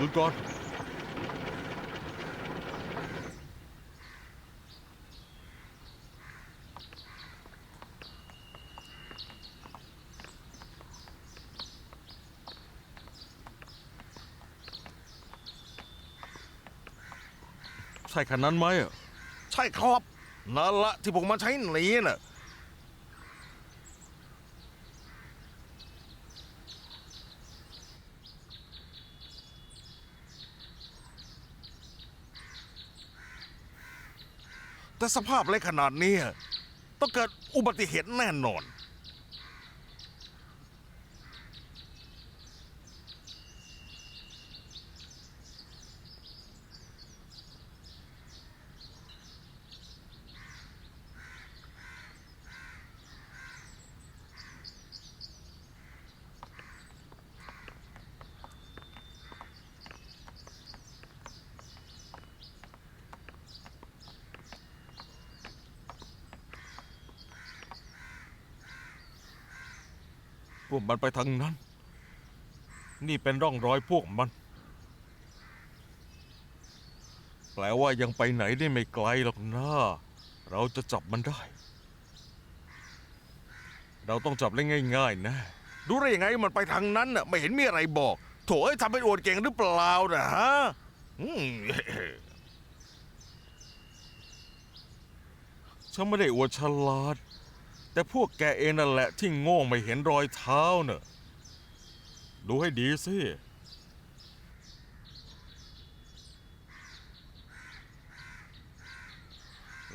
หยุดก่อนใช่คันนั้นไหมอะ ใช่ครับ นั่นละที่ผมมาใช้หนีน่ะ แต่สภาพเล็กขนาดนี้ต้องเกิดอุบัติเหตุแน่นอน วกมันไปทางนั้น นี่เป็นร่องรอยพวกมัน แปลว่ายังไปไหนได้ไม่ไกลหรอกนะเราจะจับมันได้ เราต้องจับได้ง่ายๆนะรู้ได้ยังไงมันไปทางนั้นน่ะไม่เห็นมีอะไรบอก โถเอ้ยทำเป็นอวดเก่งหรือเปล่านะฮะอืมฉันไม่ได้อวดฉลาด แต่พวกแกเองนั่นแหละที่โง่ไม่เห็นรอยเท้าเนอะดูให้ดีสิ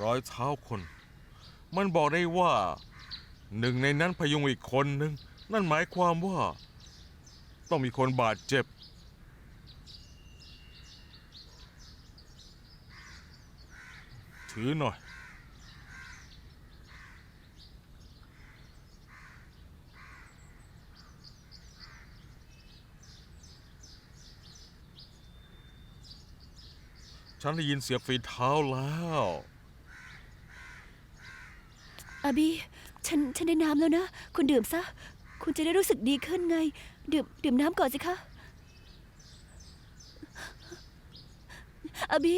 รอยเท้าคน มันบอกได้ว่า หนึ่งในนั้นพยุงอีกคนหนึ่ง นั่นหมายความว่า ต้องมีคนบาดเจ็บ ถือหน่อย ฉันได้ยินเสียงฝีเท้าแล้ว อาบี ฉัน ฉันได้น้ำแล้วนะ คุณดื่มซะ คุณจะได้รู้สึกดีขึ้นไง ดื่ม ดื่มน้ำก่อนสิคะ อาบี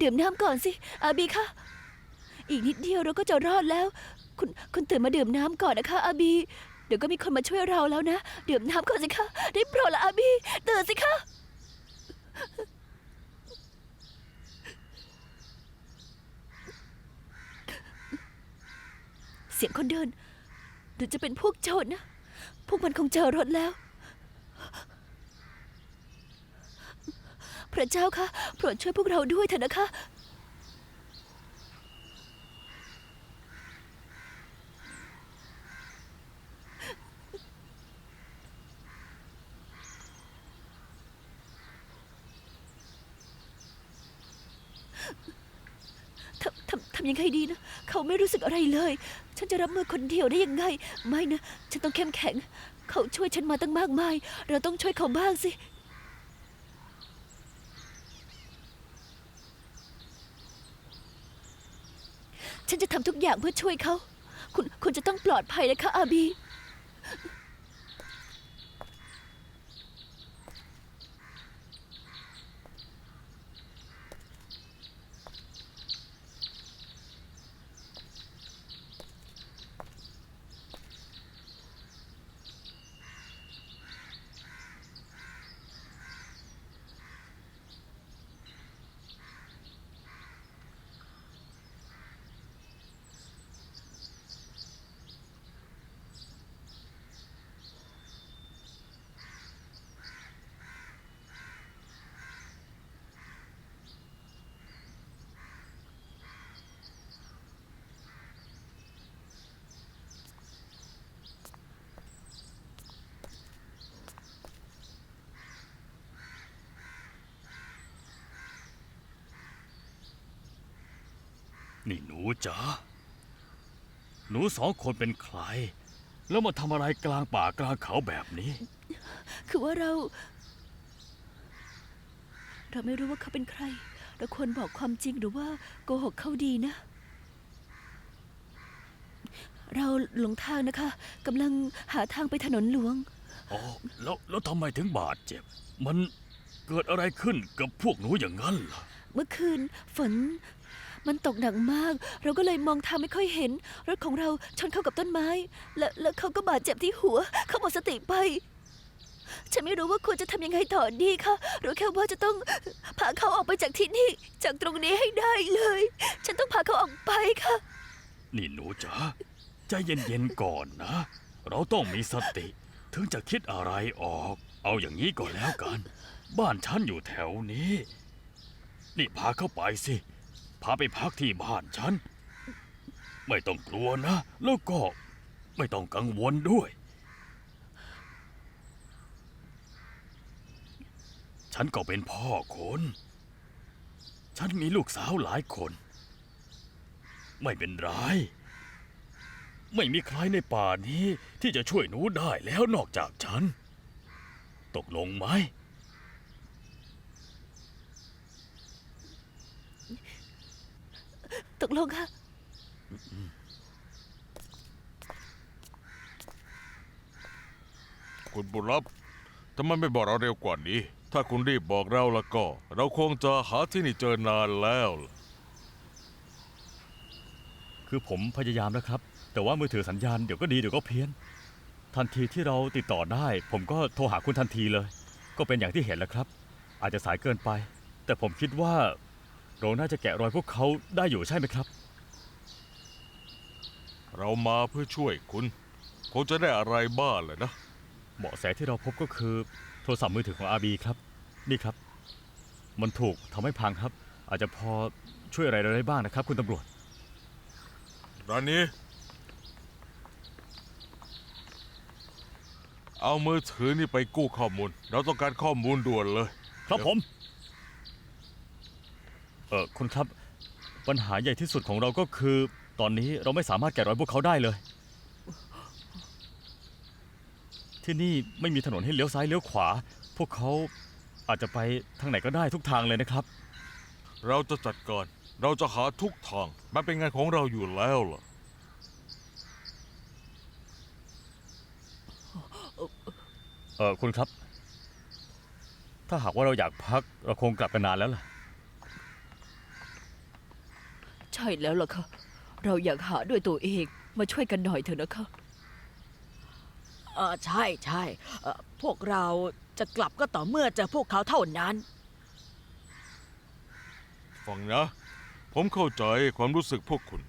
ดื่มน้ำก่อนสิ อาบีคะ อีกนิดเดียวเราก็จะรอดแล้ว คุณ คุณตื่นมาดื่มน้ำก่อนนะคะ อาบี เดี๋ยวก็มีคนมาช่วยเราแล้วนะ ดื่มน้ำก่อนสิคะ ได้โปรดละอาบี ตื่นสิคะ เสียงคนเดิน หรือจะเป็นพวกโจรนะ พวกมันคงเจอรถแล้ว พระเจ้าคะโปรดช่วยพวกเราด้วยเถอะนะคะ ทำทำทำยังไงดีนะ เขาไม่รู้สึกอะไรเลย ฉันจะรับมือคนเดียวได้ยังไง ไม่นะ ฉันต้องเข้มแข็ง เขาช่วยฉันมาตั้งมากมาย เราต้องช่วยเขาบ้างสิ ฉันจะทำทุกอย่างเพื่อช่วยเขา คุณคุณจะต้องปลอดภัยนะคะอาบี นี่หนูจ๋าหนูสองคนเป็นใคร แล้วมาทำอะไรกลางป่ากลางเขาแบบนี้ คือว่าเรา เราไม่รู้ว่าเขาเป็นใคร เราควรบอกความจริงหรือว่าโกหกเขาดีนะ เราหลงทางนะคะกำลังหาทางไปถนนหลวง อ๋อ แล้วแล้วทำไมถึงบาดเจ็บ มันเกิดอะไรขึ้นกับพวกหนูอย่างนั้นล่ะ เมื่อคืนฝน มันตกหนักมาก เราก็เลยมองทางไม่ค่อยเห็น รถของเราชนเข้ากับต้นไม้ แล้วแล้วเขาก็บาดเจ็บที่หัว เขาหมดสติไป ฉันไม่รู้ว่าควรจะทำยังไงต่อดีค่ะรู้แค่ว่าจะต้องพาเขาออกไปจากที่นี่ จากตรงนี้ให้ได้เลย ฉันต้องพาเขาออกไปค่ะ นี่หนูจ๋าใจเย็นๆก่อนนะ เราต้องมีสติ ถึงจะคิดอะไรออก เอาอย่างนี้ก็แล้วกัน บ้านฉันอยู่แถวนี้ นี่พาเข้าไปสิ พาไปพักที่บ้านฉัน ไม่ต้องกลัวนะ แล้วก็ไม่ต้องกังวลด้วย ฉันก็เป็นพ่อคน ฉันมีลูกสาวหลายคน ไม่เป็นไร ไม่มีใครในป่านี้ที่จะช่วยหนูได้แล้วนอกจากฉัน ตกลงไหม ตกลงค่ะ คุณบุญรับทำไมไม่บอกเราเร็วกว่านี้ ถ้าคุณรีบบอกเราแล้วก็ เราคงจะหาที่นี่เจอนานแล้วล่ะคือผมพยายามนะครับ แต่ว่ามือถือสัญญาณเดี๋ยวก็ดีเดี๋ยวก็เพี้ยน ทันทีที่เราติดต่อได้ ผมก็โทรหาคุณทันทีเลย ก็เป็นอย่างที่เห็นแหล้วครับ อาจจะสายเกินไป แต่ผมคิดว่า เราน่าจะแกะรอยพวกเขาได้อยู่ใช่ไหมครับ เรามาเพื่อช่วยคุณคงจะได้อะไรบ้างเลยนะ เบาะแสที่เราพบก็คือโทรศัพท์มือถือของอาบีครับ นี่ครับ มันถูกทำให้พังครับ อาจจะพอช่วยอะไรเราได้บ้างนะครับ คุณตำรวจ ร้านนี้ เอามือถือนี่ไปกู้ข้อมูล เราต้องการข้อมูลด่วนเลย ครับผม เออคุณครับ ปัญหาใหญ่ที่สุดของเราก็คือ ตอนนี้เราไม่สามารถแกะรอยพวกเขาได้เลย ที่นี่ไม่มีถนนให้เลี้ยวซ้ายเลี้ยวขวา พวกเขาอาจจะไปทางไหนก็ได้ทุกทางเลยนะครับ เราจะจัดการ เราจะหาทุกทาง มันเป็นงานของเราอยู่แล้วล่ะ เออคุณครับ ถ้าหากว่าเราอยากพัก เราคงกลับกันนานแล้วล่ะ ใช่แล้วล่ะค่ะ เราอยากหาด้วยตัวเองมาช่วยกันหน่อยเถอะนะคะ เออใช่ใช่เอ่อพวกเราจะกลับก็ต่อเมื่อเจอพวกเขาเท่านั้น ฟังนะ ผมเข้าใจความรู้สึกพวกคุณ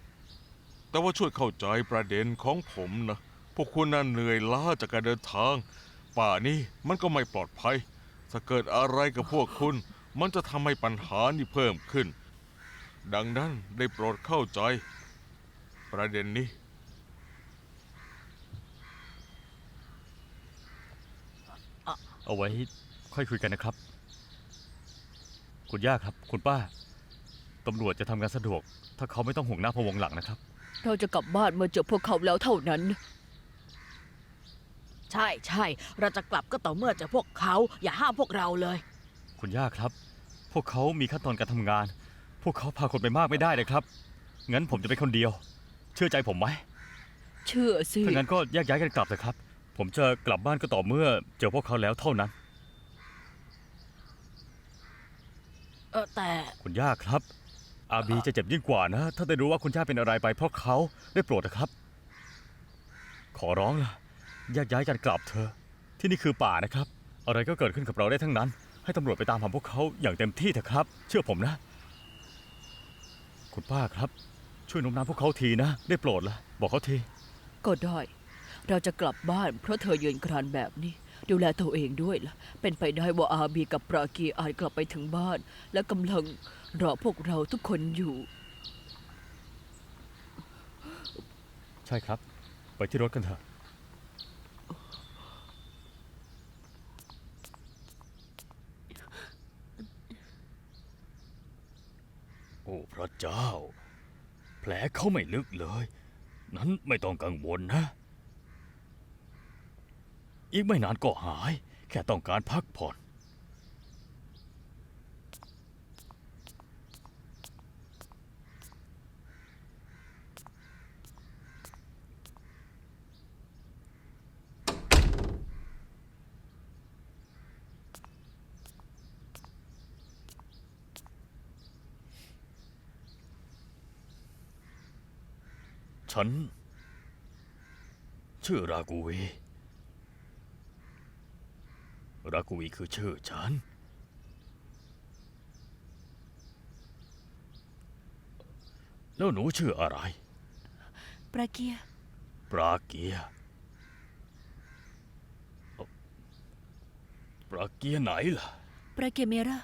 แต่ว่าช่วยเข้าใจประเด็นของผมนะ พวกคุณน่ะเหนื่อยล้าจากการเดินทาง ป่านี้มันก็ไม่ปลอดภัย ถ้าเกิดอะไรกับพวกคุณ มันจะทำให้ปัญหานี่เพิ่มขึ้น ดังนั้นได้โปรดเข้าใจ ประเด็นนี้ เอาไว้ค่อยคุยกันนะครับ คุณย่าครับ คุณป้าตำรวจจะทำงานสะดวก ถ้าเขาไม่ต้องห่วงหน้าพะวงหลังนะครับ เราจะกลับบ้านเมื่อเจอพวกเขาแล้วเท่านั้น ใช่ใช่เราจะกลับก็ต่อเมื่อเจอพวกเขา อย่าห้ามพวกเราเลย คุณย่าครับ พวกเขามีขั้นตอนการทำงาน พวกเขาพาคนไปมากไม่ได้เลยครับ งั้นผมจะไปคนเดียว เชื่อใจผมไหม เชื่อสิ ถ้างั้นก็แยกย้ายกันกลับเถอะครับ ผมจะกลับบ้านก็ต่อเมื่อเจอพวกเขาแล้วเท่านั้น เออแต่ คุณย่าครับ อาบีจะเจ็บยิ่งกว่านะ ถ้าได้รู้ว่าคุณย่าเป็นอะไรไปเพราะเขาได้โปรดนะครับ ขอร้องล่ะแยกย้ายกันกลับเถอะ ที่นี่คือป่านะครับ อะไรก็เกิดขึ้นกับเราได้ทั้งนั้น ให้ตำรวจไปตามหาพวกเขาอย่างเต็มที่เถอะครับ เชื่อผมนะ คุณป้าครับ ช่วยโน้มน้าวพวกเขาทีนะ ได้โปรดละบอกเขาที ก็ได้ เราจะกลับบ้านเพราะเธอยืนกรานแบบนี้ ดูแลตัวเองด้วยล่ะ เป็นไปได้ว่าอาบีกับปรากีอาจกลับไปถึงบ้าน และกำลังรอพวกเราทุกคนอยู่ ใช่ครับ ไปที่รถกันเถอะ โอ้พ ระเจ้า แผลเขาไม่ลึกเลย นั้นไม่ต้องกังวลนะ อีกไม่นานก็หาย แค่ต้องการพักผ่อน ฉัน ชื่อรากูวีรากูวีคือชื่อฉัน แล้วหนูชื่ออะไร ปราเกียร์ปราเกียร์เอ่อปราเกียร์ไหนล่ะ ปราเกียร์เมรา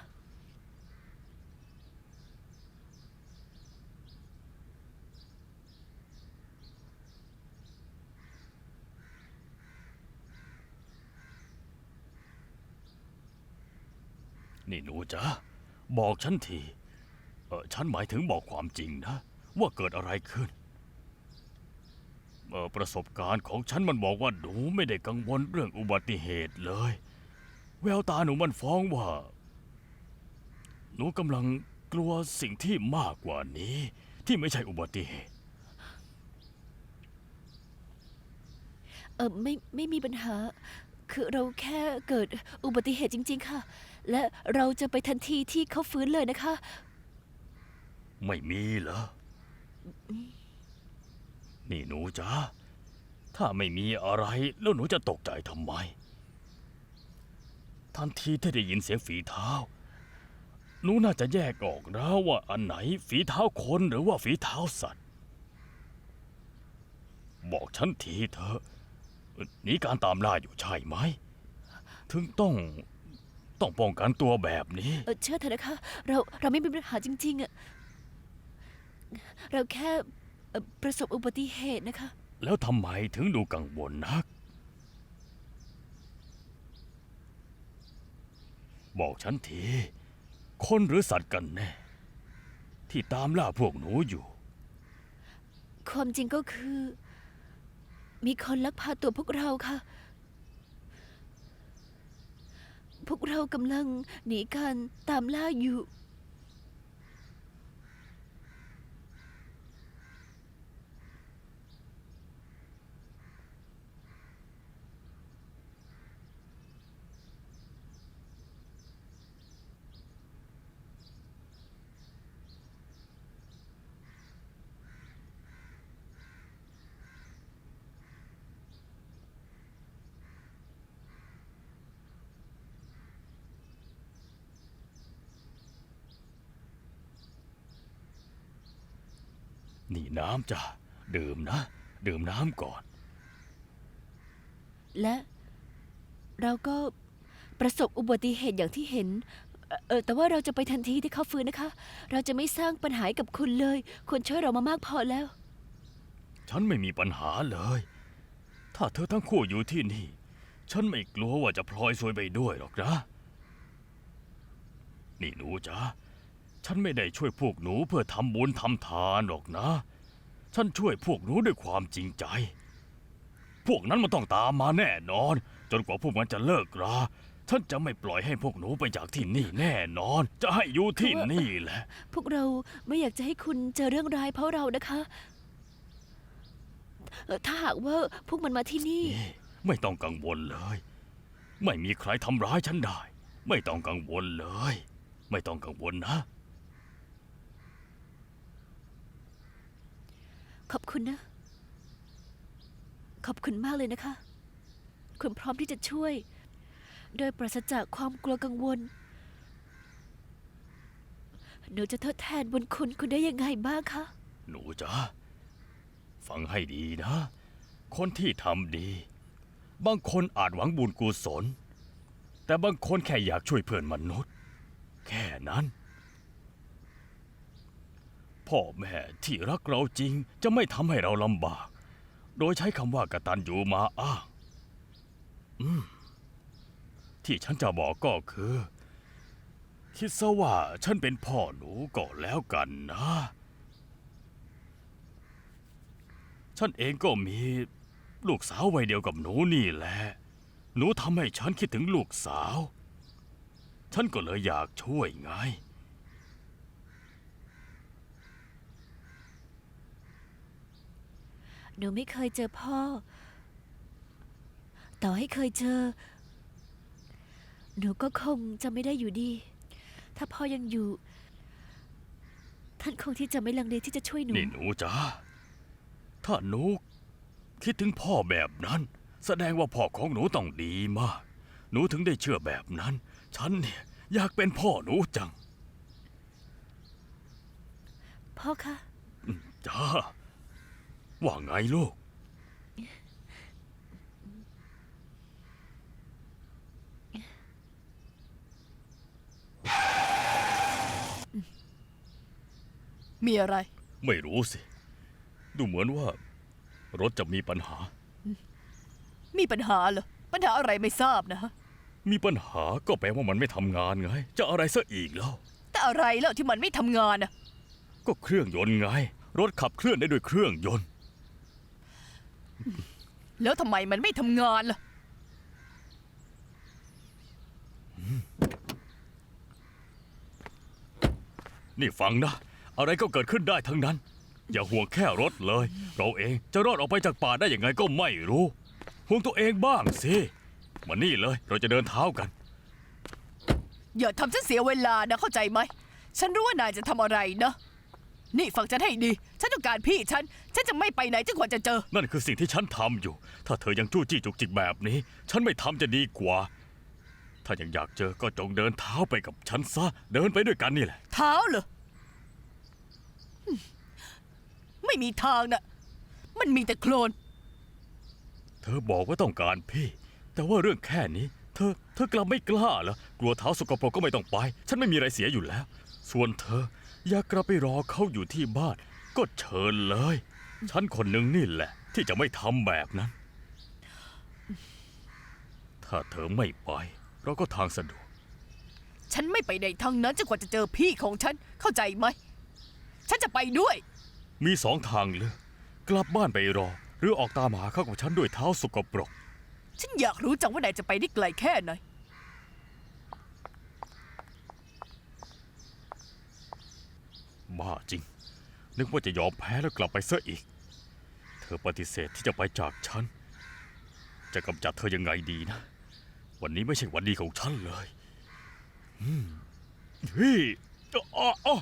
นี่หนูจ๊ะบอกฉันทีเออฉันหมายถึงบอกความจริงนะ ว่าเกิดอะไรขึ้นเออประสบการณ์ของฉันมันบอกว่าหนูไม่ได้กังวลเรื่องอุบัติเหตุเลย แววตาหนูมันฟ้องว่า หนูกำลังกลัวสิ่งที่มากกว่านี้ ที่ไม่ใช่อุบัติเหตุ เออไม่ไม่มีปัญหา คือเราแค่เกิดอุบัติเหตุจริง ๆ ค่ะ และเราจะไปทันทีที่เขาฟื้นเลยนะคะ ไม่มีเหรอ นี่หนูจ๊ะถ้าไม่มีอะไรแล้วหนูจะตกใจทำไม ทันทีที่ได้ยินเสียงฝีเท้า หนูน่าจะแยกออกนะว่าอันไหนฝีเท้าคนหรือว่าฝีเท้าสัตว์ บอกฉันทีเถอะหนีการตามล่าอยู่ใช่ไหม ถึงต้อง ต้องป้องกันตัวแบบนี้ เออเชื่อเถอะนะคะ เราเราไม่มีปัญหาจริงๆอะเราแค่เอ่อประสบอุบัติเหตุนะคะ แล้วทำไมถึงดูกังวลนัก บอกฉันที คนหรือสัตว์กันแน่ ที่ตามล่าพวกหนูอยู่ ความจริงก็คือ มีคนลักพาตัวพวกเราค่ะ พวกเรากำลังหนีการตามล่าอยู่ นี่น้ำจ้ะดื่มนะ ดื่มน้ำก่อน และ เราก็ประสบอุบัติเหตุอย่างที่เห็นเอ่อเออแต่ว่าเราจะไปทันทีที่เขาฟื้นนะคะ เราจะไม่สร้างปัญหาให้กับคุณเลย คุณช่วยเรามามากพอแล้ว ฉันไม่มีปัญหาเลย ถ้าเธอทั้งคู่อยู่ที่นี่ ฉันไม่กลัวว่าจะพลอยซวยไปด้วยหรอกนะ นี่หนูจ๊ะ ฉันไม่ได้ช่วยพวกหนูเพื่อทำบุญทำทานหรอกนะ ฉันช่วยพวกหนูด้วยความจริงใจ พวกนั้นมันต้องตามมาแน่นอน จนกว่าพวกมันจะเลิกราฉันจะไม่ปล่อยให้พวกหนูไปจากที่นี่แน่นอน จะให้อยู่ที่นี่แหละ พวกเราไม่อยากจะให้คุณเจอเรื่องร้ายเพราะเรานะคะเอ่อถ้าหากว่าพวกมันมาที่นี่ นี่ไม่ต้องกังวลเลย ไม่มีใครทำร้ายฉันได้ ไม่ต้องกังวลเลย ไม่ต้องกังวลนะ ขอบคุณนะ ขอบคุณมากเลยนะคะ คุณพร้อมที่จะช่วย โดยปราศจากความกลัวกังวล หนูจะทดแทนบุญคุณคุณได้ยังไงบ้างคะ หนูจ๊ะฟังให้ดีนะ คนที่ทำดี บางคนอาจหวังบุญกุศล แต่บางคนแค่อยากช่วยเพื่อนมนุษย์ แค่นั้น พ่อแม่ที่รักเราจริงจะไม่ทำให้เราลำบาก โดยใช้คำว่ากตัญญูมาอ้างอืม ที่ฉันจะบอกก็คือ คิดซะว่าฉันเป็นพ่อหนูก็แล้วกันนะ ฉันเองก็มีลูกสาววัยเดียวกับหนูนี่แหละ หนูทำให้ฉันคิดถึงลูกสาว ฉันก็เลยอยากช่วยไง หนูไม่เคยเจอพ่อ ต่อให้เคยเจอ หนูก็คงจะไม่ได้อยู่ดี ถ้าพ่อยังอยู่ ท่านคงที่จะไม่ลังเลที่จะช่วยหนู นี่หนูจ๋าถ้าหนูคิดถึงพ่อแบบนั้น แสดงว่าพ่อของหนูต้องดีมาก หนูถึงได้เชื่อแบบนั้น ฉันเนี่ยอยากเป็นพ่อหนูจัง พ่อคะ จ้า ว่าไงลูก มีอะไร ไม่รู้สิ ดูเหมือนว่า รถจะมีปัญหา มีปัญหาเหรอ ปัญหาอะไรไม่ทราบนะฮะมีปัญหาก็แปลว่ามันไม่ทำงานไง จะอะไรซะอีกแล้ว แต่อะไรแล้วที่มันไม่ทำงานนะก็เครื่องยนต์ไง รถขับเคลื่อนได้ด้วยเครื่องยนต์ แล้วทำไมมันไม่ทำงานล่ะ นี่ฟังนะ อะไรก็เกิดขึ้นได้ทั้งนั้น อย่าห่วงแค่รถเลย เราเองจะรอดออกไปจากป่าได้ยังไงก็ไม่รู้ ห่วงตัวเองบ้างสิ มานี่เลย เราจะเดินเท้ากัน อย่าทำฉันเสียเวลานะเข้าใจไหม ฉันรู้ว่านายจะทำอะไรนะ นี่ฟังฉันให้ดี ฉันต้องการพี่ฉัน ฉันจะไม่ไปไหนจนกว่าจะเจอ นั่นคือสิ่งที่ฉันทำอยู่ ถ้าเธอยังจู้จี้จุกจิกแบบนี้ ฉันไม่ทำจะดีกว่า ถ้ายังอยากเจอก็จงเดินเท้าไปกับฉันซะ เดินไปด้วยกันนี่แหละ เท้าเหรออืมไม่มีทางนะมันมีแต่โคลน เธอบอกว่าต้องการพี่ แต่ว่าเรื่องแค่นี้ เธอ เธอกลับไม่กล้าเหรอกลัวเท้าสกปรกก็ไม่ต้องไป ฉันไม่มีอะไรเสียอยู่แล้ว ส่วนเธอ อยากกลับไปรอเขาอยู่ที่บ้าน ก็เชิญเลย ฉันคนหนึ่งนี่แหละ ที่จะไม่ทำแบบนั้น ถ้าเธอไม่ไป เราก็ทางสะดวก ฉันไม่ไปในทางนั้นจนกว่าจะเจอพี่ของฉันเข้าใจไหม ฉันจะไปด้วย มีสองทางเลือกกลับบ้านไปรอ หรือออกตามหาเขาของฉันด้วยเท้าสกปรก ฉันอยากรู้จังว่านายจะไปได้ไกลแค่ไหน บ้าจริง นึกว่าจะยอมแพ้แล้วกลับไปซะอีก เธอปฏิเสธที่จะไปจากฉัน จะกำจัดเธอยังไงดีนะ วันนี้ไม่ใช่วันดีของฉันเลยอืมเฮ้ยอ้ออ้อ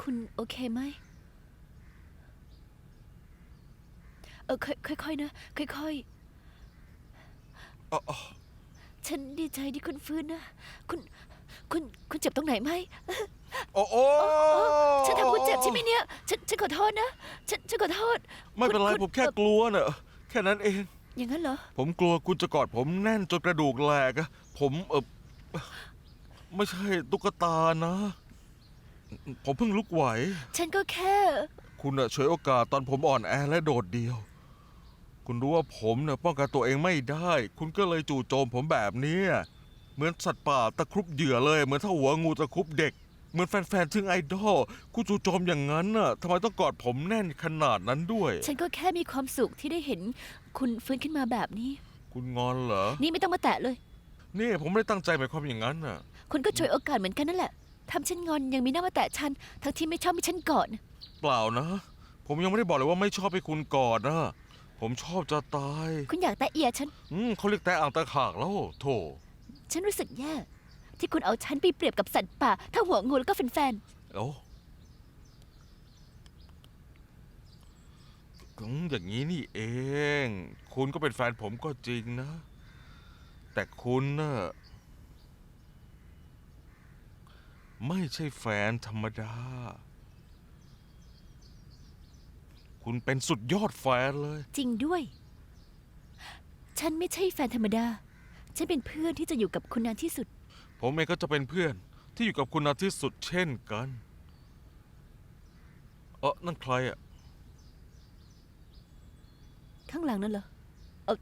คุณโอเคไหมเออค่อยค่อยๆนะ ค่อยอ๋ออ๋อๆฉันดีใจที่คุณฟื้นนะ คุณ คุณ คุณเจ็บตรงไหนไหมโอ้โอ้ฉันทำคุณเจ็บใช่ไหมเนี่ย ฉัน ฉันขอโทษนะ ฉัน ฉันขอโทษ ไม่เป็นไรณณผมแค่เอ่อกลัวเนอะแค่นั้นเอง อย่างนั้นเหรอ ผมกลัวคุณจะกอดผมแน่นจนกระดูกแหลกอะผมเออไม่ใช่ตุ๊กตานะ ผมเพิ่งลุกไหว ฉันก็แค่ คุณอะฉวยโอกาสตอนผมอ่อนแอและโดดเดี่ยว คุณรู้ว่าผมเนี่ยป้องกันตัวเองไม่ได้ คุณก็เลยจู่โจมผมแบบเนี้ยเหมือนสัตว์ป่าตะครุบเหยื่อเลย เหมือนถ้าหัวงูตะครุบเด็ก เหมือนแฟนๆซึ่งไอดอล คุณจู่โจมอย่างนั้นน่ะทำไมต้องกอดผมแน่นขนาดนั้นด้วย ฉันก็แค่มีความสุขที่ได้เห็น คุณฟื้นขึ้นมาแบบนี้ คุณงอนเหรอ นี่ไม่ต้องมาแตะเลย นี่ผมไม่ได้ตั้งใจหมายความอย่างนั้นน่ะ คุณก็ฉวยโอกาสเหมือนกันนั่นแหละ ทำฉันงอนยังมีหน้ามาแตะฉัน ทั้งที่ไม่ชอบให้ฉันกอดนะเปล่านะ ผมยังไม่ได้บอกเลยว่าไม่ชอบให้คุณกอดนะ ผมชอบจะตายคุณอยากแตะเอียฉัน อืมเขาเรียกแต่อ่างตะขากแล้วโถฉันรู้สึกแย่ ที่คุณเอาฉันไปเปรียบกับสัตว์ป่า ถ้าหัวงูแล้วก็แฟนโอ้อืมอย่างนี้นี่เอง คุณก็เป็นแฟนผมก็จริงนะ แต่คุณน่ะ ไม่ใช่แฟนธรรมดา คุณเป็นสุดยอดแฟนเลยๆจริงด้วย ฉันไม่ใช่แฟนธรรมดา ฉันเป็นเพื่อนที่จะอยู่กับคุณนานที่สุด ผมเองก็จะเป็นเพื่อนที่อยู่กับคุณนานที่สุดเช่นกัน เออนั่นใครอะข้างหลังนั่นเหรอเออ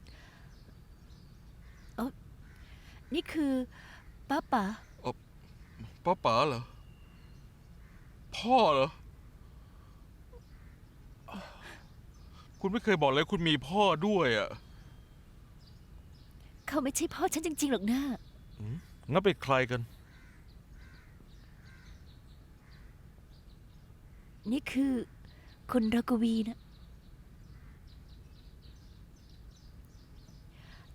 เออนี่คือป้าป๋า ป้าป๋าเหรอ พ่อเหรอ คุณไม่เคยบอกเลยคุณมีพ่อด้วยอะ เขาไม่ใช่พ่อฉันจริง ๆ หรอกนะงั้นเป็นใครกัน นี่คือคุณรากวีนะ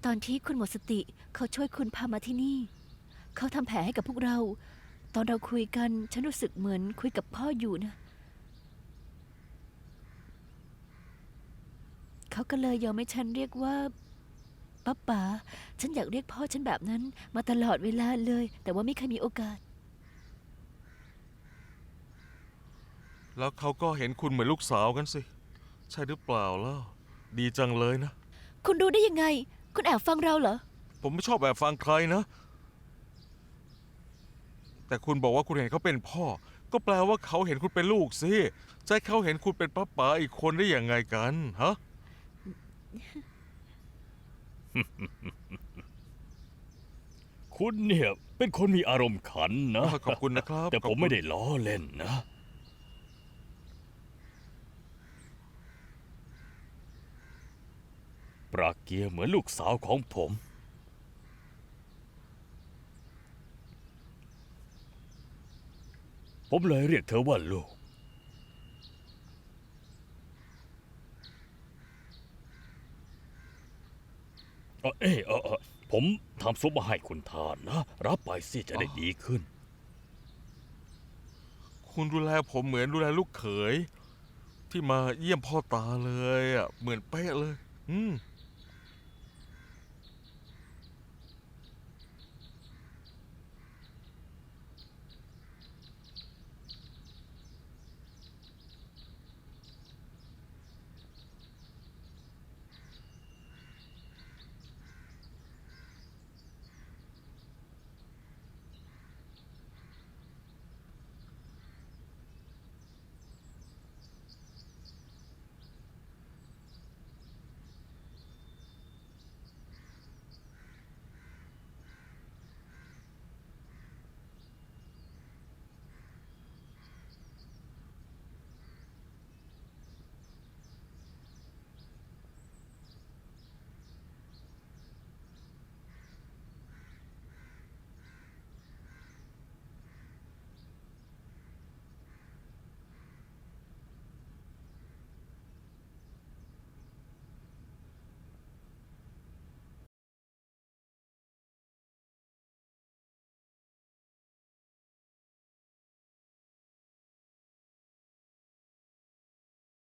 ตอนที่คุณหมดสติเขาช่วยคุณพามาที่นี่ เขาทำแผลให้กับพวกเรา ตอนเราคุยกัน ฉันรู้สึกเหมือนคุยกับพ่ออยู่นะ เขาก็เลยยอมให้ฉันเรียกว่าป้าป๋า ฉันอยากเรียกพ่อฉันแบบนั้น มาตลอดเวลาเลย แต่ว่าไม่เคยมีโอกาส แล้วเขาก็เห็นคุณเหมือนลูกสาวกันสิ ใช่หรือเปล่าล่ะดีจังเลยนะ คุณรู้ได้ยังไง คุณแอบฟังเราเหรอ ผมไม่ชอบแบบฟังใครนะแต่ คุณบอกว่าคุณเห็นเขาเป็นพ่อ ก็แปลว่าเขาเห็นคุณเป็นลูกสิใจะให้เขาเห็นคุณเป็นป้าป๋าอีกคนได้ยังไงกันฮะ คุณเนี่ยเป็นคนมีอารมณ์ขันนะ ขอบคุณนะครับแต่ขอบผคุมณ ไม่ได้ล้อเล่นนะ ปราเกียร์เหมือนลูกสาวของผม ผมเลยเรียกเธอว่าลูก เออเอยเออเออผมทำซุปมาให้คุณทานนะ รับไปสิจะได้ดีขึ้น คุณดูแลผมเหมือนดูแลลูกเขย ที่มาเยี่ยมพ่อตาเลยอะเหมือนเป๊ะเลย อืม